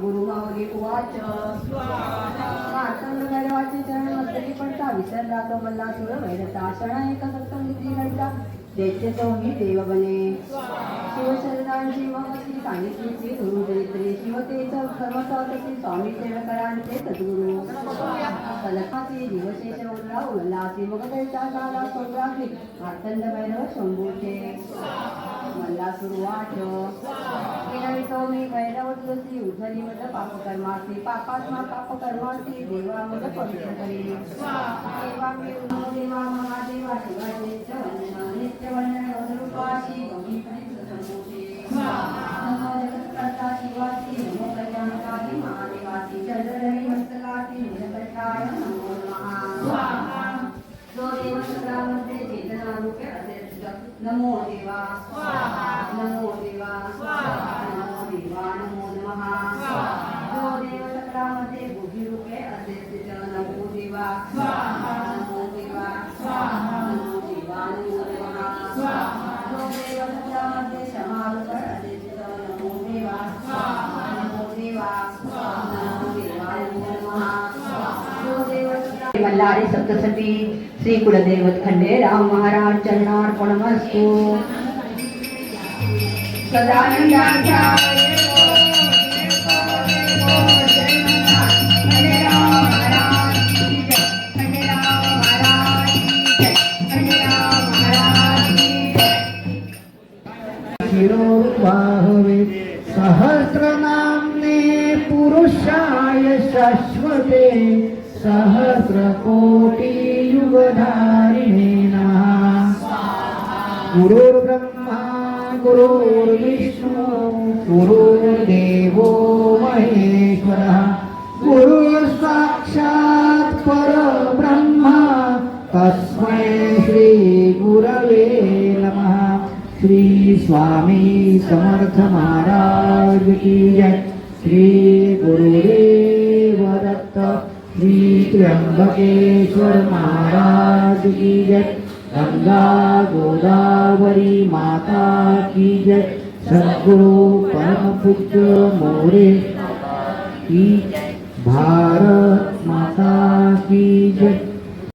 गुरुमावली उवाच। मार्तंडवाचे चरण मस्तकी पडता विसरला तो मल्ला सुर वैरता एक सत्संग बुद्धी घडता दैत्य तो मी देव बने। शिवशरणांची ममती सांगितली श्री गुरु चरित्रे शिवतेच तसे स्वामी सेवकरांचे सद्गुरु। कलकाचे दिवशेष उरला उरलाचे मग त्याचा काला सोडराखली मार्तंड भैरव शंभूचे। मला सुरुवात भैरव तुलसी उद्धरी मद पाप कर्मासी पापात्मा पाप कर्मासी देवा मद पवित्र करी देवा मी उन्नो देवा महादेवा शिवाचे वंदना, नित्य वंदन रूपाशी गौरी नमो जगत्कर्ता, शिवासी, नमो कल्याणकारी, महादेवासी, चंद्ररवी, मस्तकासी नीलकंठाय नमो नमः. जो देव सगळ्यामध्ये चेतना, रूपे असेल नमो देवा. नमो मल्हारी सप्तसती श्री कुलदैवत खंडेराव महाराज चरणार्पणमस्तु। सदानंदाच्या शिरोद्वाहवे सहस्रनाम्ने पुरुषाय शाश्वते सहस्रकोटियुगधारिणे नमः गुरुर्ब्रह्मा गुरुर्विष्णु गुरुर्देवो महेश्वरः। गुरुसाक्षात् परब्रह्म तस्मै श्रीगुरवे नमः। श्री स्वामी समर्थ महाराज की जय। श्री गुरुदेव दत्त श्री त्र्यंबकेश्वर महाराज की जय। गंगा गोदावरी माता की जय। सदगुरु परम पुत्र मोरे की भारत माता की जय।